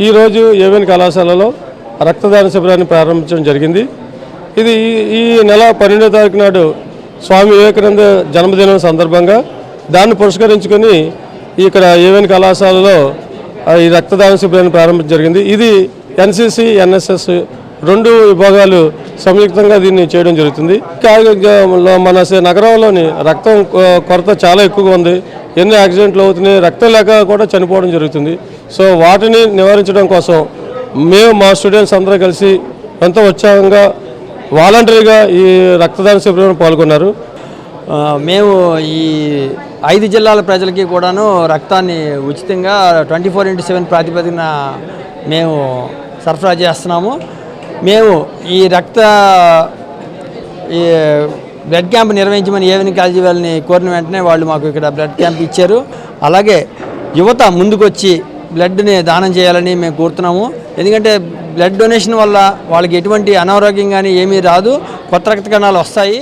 ఈరోజు ఏవెన్ కళాశాలలో రక్తదాన శిబిరాన్ని ప్రారంభించడం జరిగింది. ఇది ఈ- ఈ నెల పన్నెండో తారీఖు నాడు స్వామి వివేకానంద జన్మదినం సందర్భంగా దాన్ని పురస్కరించుకొని ఇక్కడ ఏవెన్ కళాశాలలో ఈ రక్తదాన శిబిరాన్ని ప్రారంభించడం జరిగింది. ఇది ఎన్సిసి ఎన్ఎస్ఎస్ రెండు విభాగాలు సంయుక్తంగా దీన్ని చేయడం జరుగుతుంది. మన నగరంలోని రక్తం కొ- కొరత చాలా ఎక్కువగా ఉంది. ఎన్ని యాక్సిడెంట్లు అవుతున్నాయి. రక్తం లేక కూడా చనిపోవడం జరుగుతుంది. సో వాటిని నివారించడం కోసం మేము మా స్టూడెంట్స్ అందరూ కలిసి ఎంతో ఉత్సాహంగా వాలంటరీగా ఈ రక్తదాన శిబిరంలో పాల్గొన్నారు. మేము ఈ ఐదు జిల్లాల ప్రజలకి కూడాను రక్తాన్ని ఉచితంగా ట్వంటీ ఫోర్ ఇంటూ సెవెన్ ప్రాతిపదికన మేము సరఫరా చేస్తున్నాము. మేము ఈ రక్త ఈ బ్లడ్ క్యాంప్ నిర్వహించమని ఏవిని కాలేజీ వాళ్ళని కోరిన వెంటనే వాళ్ళు మాకు ఇక్కడ బ్లడ్ క్యాంప్ ఇచ్చారు. అలాగే యువత ముందుకొచ్చి బ్లడ్ని దానం చేయాలని మేము కోరుతున్నాము. ఎందుకంటే బ్లడ్ డొనేషన్ వల్ల వాళ్ళకి ఎటువంటి అనారోగ్యం కానీ ఏమీ రాదు. కొత్త రక్త కణాలు వస్తాయి.